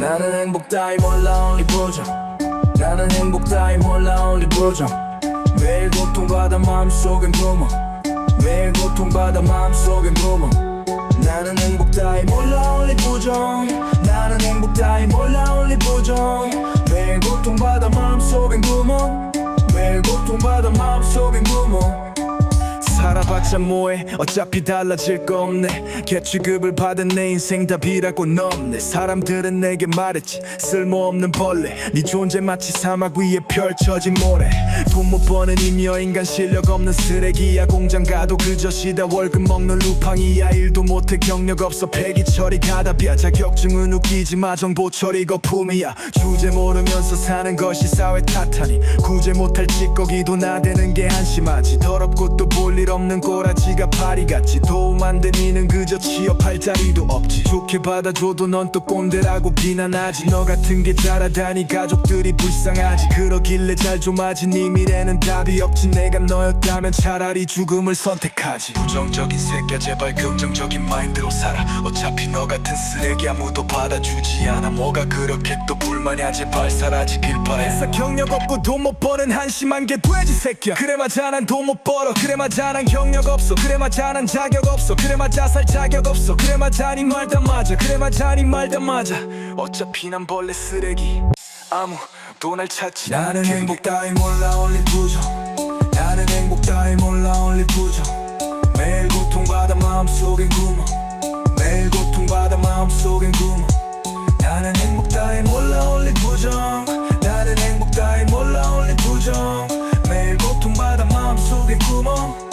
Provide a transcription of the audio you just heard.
나는 행복 따위 몰라 only 부정 나는 행복 따위 몰라 only 부정 매일 고통받아 마음속엔 구멍 매일 고통받아 마음속엔 구멍 나는 행복 따위 몰라 only 부정 나는 행복 따위 몰라 only 부정 매일 고통받아 마음속엔 구멍 매일 고통받아 마음속엔 구멍 살아봤자 뭐해? 어차피 달라질 거 없네. 개취급을 받은 내 인생 답이라고 넘네. 사람들은 내게 말했지 쓸모없는 벌레. 네 존재 마치 사막 위에 펼쳐진 모래. 돈 못 버는 임여 인간 실력 없는 쓰레기야. 공장 가도 그저 시다. 월급 먹는 루팡이야. 일도 못해 경력 없어. 폐기 처리 가답이야. 자격증은 웃기지 마. 정보 처리 거품이야. 주제 모르면서 사는 것이 사회 탓하니. 구제 못할 찌꺼기도 나대는 게 한심하지. 더럽고 또 볼일 없는 꼬라지가 파리같이 도 되니는 그저 취업할 자리도 없지. 좋게 받아줘도 넌 또 꼰대라고 비난하지. 너 같은 게 자라다니 가족들이 불쌍하지. 그러길래 잘 좀 하지. 네 미래는 답이 없지. 내가 너였다면 차라리 죽음을 선택하지. 부정적인 새끼야 제발 긍정적인 마인드로 살아. 어차피 너 같은 쓰레기 아무도 받아주지 않아. 뭐가 그렇게 또 불만이야 제발 사라지길 바래 회사 경력 없고 돈 못 버는 한심한 게 돼지 새끼야. 그래 맞아 난 돈 못 벌어. 그래 맞아 난 경력 없어. 그래 맞아 난 자격 없어 없어. 그래 맞아 살 자격 없어. 그래마자 니 말다 맞아. 그래마자 니 말다 맞아. 어차피 난 벌레 쓰레기. 아무도 날 찾지 나는 행복 따위 몰라 올리 부정. 나는 행복 따위 몰라 올리 부정. 매일 고통받아 마음속엔 구멍. 매일 고통받아 마음속엔 구멍. 나는 행복 따위 몰라 올리 부정. 나는 행복 따위 몰라 올리 부정. 매일 고통받아 마음속엔 구멍.